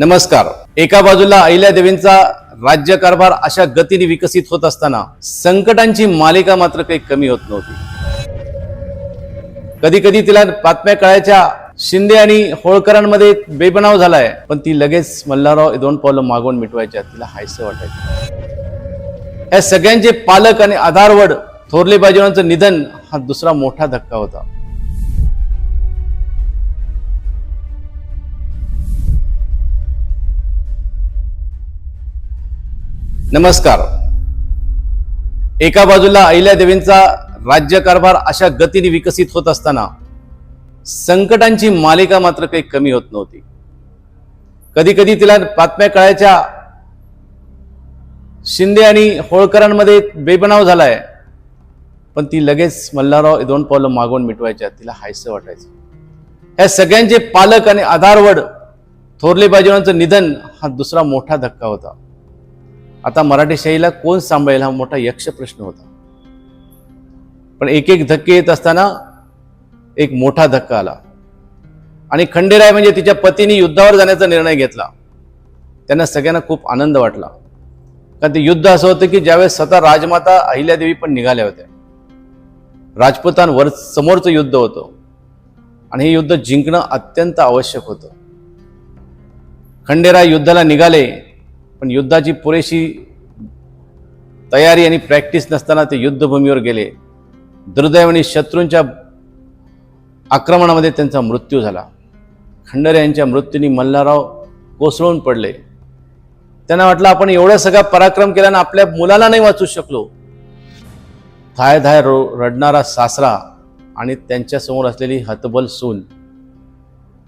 नमस्कार. एका बाजूला अहिल्या देवींचा राज्यकारभार अशा गतीने विकसित होत असताना संकटांची मालिका मात्र काही कमी होत नव्हती. कधी कधी तिला बातम्या कळायच्या शिंदे आणि होळकरांमध्ये बेबनाव झालाय पण ती लगेच मल्हारराव दोन पावलं मागवून मिटवायच्या तिला हायसं वाटायचं. या सगळ्यांचे पालक आणि आधारवड थोरले बाजीरावांचं निधन हा दुसरा मोठा धक्का होता. नमस्कार. एका बाजूला अहिल्या देवींचा राज्यकारभार अशा गतीने विकसित होत असताना संकटांची मालिका मात्र काही कमी होत नव्हती. कधी कधी तिला बातम्या कळायच्या शिंदे आणि होळकरांमध्ये बेबनाव झालाय. पण ती लगेच मल्हारराव दोन पावलं मागवून मिटवायच्या तिला हायसं वाटायचं. या सगळ्यांचे पालक आणि आधारवड थोरले बाजीवांचं निधन हा दुसरा मोठा धक्का होता. आता मराठीशाहीला कोण सांभाळेल हा मोठा यक्ष प्रश्न होता. पण एक एक धक्के येत असताना एक मोठा धक्का आला. आणि खंडेराय म्हणजे तिच्या पतीने युद्धावर जाण्याचा निर्णय घेतला. त्यांना सगळ्यांना खूप आनंद वाटला. कारण ते युद्ध असं होतं की ज्यावेळेस स्वतः राजमाता अहिल्यादेवी पण निघाल्या होत्या. राजपुतांवर समोरचं युद्ध होतं. आणि हे युद्ध जिंकणं अत्यंत आवश्यक होतं. खंडेराय युद्धाला निघाले. पण युद्धाची पुरेशी तयारी आणि प्रॅक्टिस नसताना ते युद्धभूमीवर गेले. दुर्दैवाने शत्रूंच्या आक्रमणामध्ये त्यांचा मृत्यू झाला. खंडरे यांच्या मृत्यूने मल्हारराव कोसळून पडले. त्यांना वाटलं आपण एवढा सगळा पराक्रम केला आणि आपल्या मुलाला नाही वाचू शकलो. थाय धाय रो रडणारा सासरा आणि त्यांच्यासमोर असलेली हतबल सून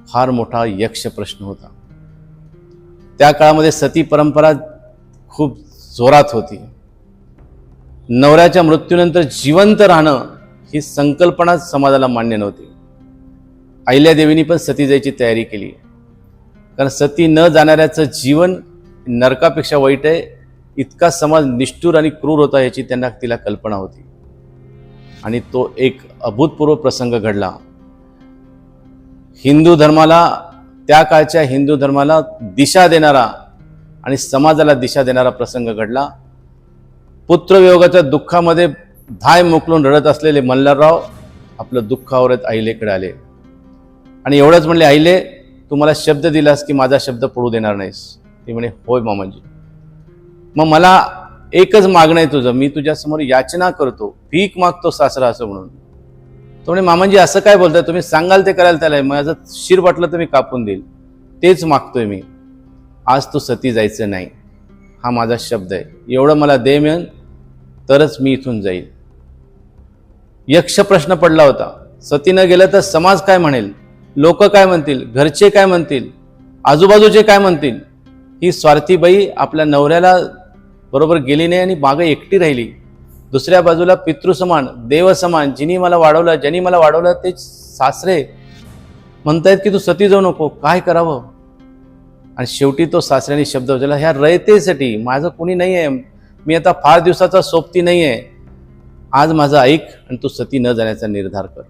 फार मोठा यक्ष प्रश्न होता. त्या काळामध्ये सती परंपरा खूप जोरात होती. नवऱ्याच्या मृत्यूनंतर जिवंत राहणं ही संकल्पना समाजाला मान्य नव्हती. अहिल्यादेवींनी पण सती जायची तयारी केली. कारण सती न जाणाऱ्याचं जीवन नरकापेक्षा वाईट आहे. इतका समाज निष्ठूर आणि क्रूर होता याची त्यांना तिला कल्पना होती. आणि तो एक अभूतपूर्व प्रसंग घडला. हिंदू धर्माला त्या काळच्या हिंदू धर्माला दिशा देणारा आणि समाजाला दिशा देणारा प्रसंग घडला. पुत्रवियोगाच्या दुःखामध्ये धाय मोकलून रडत असलेले मल्हारराव आपलं दुःख आवरत आईलेकडे आले. आणि एवढंच म्हणले आईले तू मला शब्द दिलास की माझा शब्द पडू देणार नाहीस. ती म्हणे होय मामाजी. मग मला एकच मागणं आहे तुझं. मी तुझ्यासमोर याचना करतो भीक मागतो सासरा असं म्हणून. तो म्हणे मामाजी असं काय बोलताय? तुम्ही सांगाल ते करायला त्याला. माझं शिर वाटलं तर मी कापून देईल. तेच मागतोय मी. आज तू सती जायचं नाही. हा माझा शब्द आहे. एवढं मला दे मिळेल तरच मी इथून जाईल. यक्ष प्रश्न पडला होता. सती न गेलं तर समाज काय म्हणेल? लोक काय म्हणतील? घरचे काय म्हणतील? आजूबाजूचे काय म्हणतील? ही स्वार्थी बाई आपल्या नवऱ्याला बरोबर गेली नाही आणि मागं एकटी राहिली. दुसऱ्या बाजूला पितृसमान देवसमान जिनी मला वाढवलं ज्यांनी मला वाढवलं ते सासरे. म्हणतायत की तू सती जाऊ नको काय करावं? आणि शेवटी तो सासऱ्याने शब्द उचलला ह्या रयतेसाठी माझं कोणी नाही आहे मी आता फार दिवसाचा सोबती नाही आहे आज माझं ऐक आणि तू सती न जाण्याचा निर्धार कर.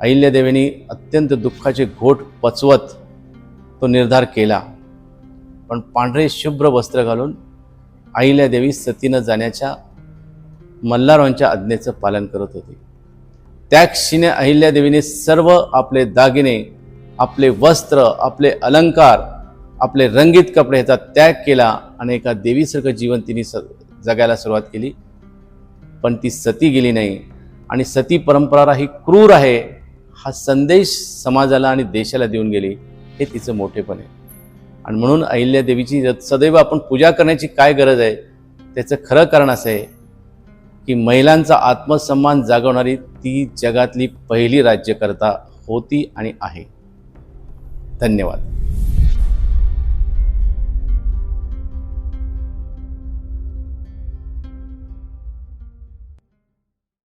अहिल्यादेवीने अत्यंत दुःखाचे घोट पचवत तो निर्धार केला. पण पांढरे शुभ्र वस्त्र घालून अहिल्यादेवी सतीनं जाण्याच्या मल्हारांच्या आज्ञेचं पालन करत होती. त्या क्षणी अहिल्यादेवीने सर्व आपले दागिने आपले वस्त्र आपले अलंकार आपले रंगीत कपडे ह्याचा त्याग केला आणि एका देवीसारखं जीवन तिने स जगायला सुरुवात केली. पण ती सती गेली नाही आणि सती परंपरा ही क्रूर आहे हा संदेश समाजाला आणि देशाला देऊन गेली हे तिचं मोठेपण. आहे आणि म्हणून अहिल्यादेवीची सदैव आपण पूजा करण्याची काय गरज आहे त्याचं खरं कारण असं आहे की महिलांचा आत्मसन्मान जागवणारी ती जगातली पहिली राज्यकर्ता होती आणि आहे. धन्यवाद.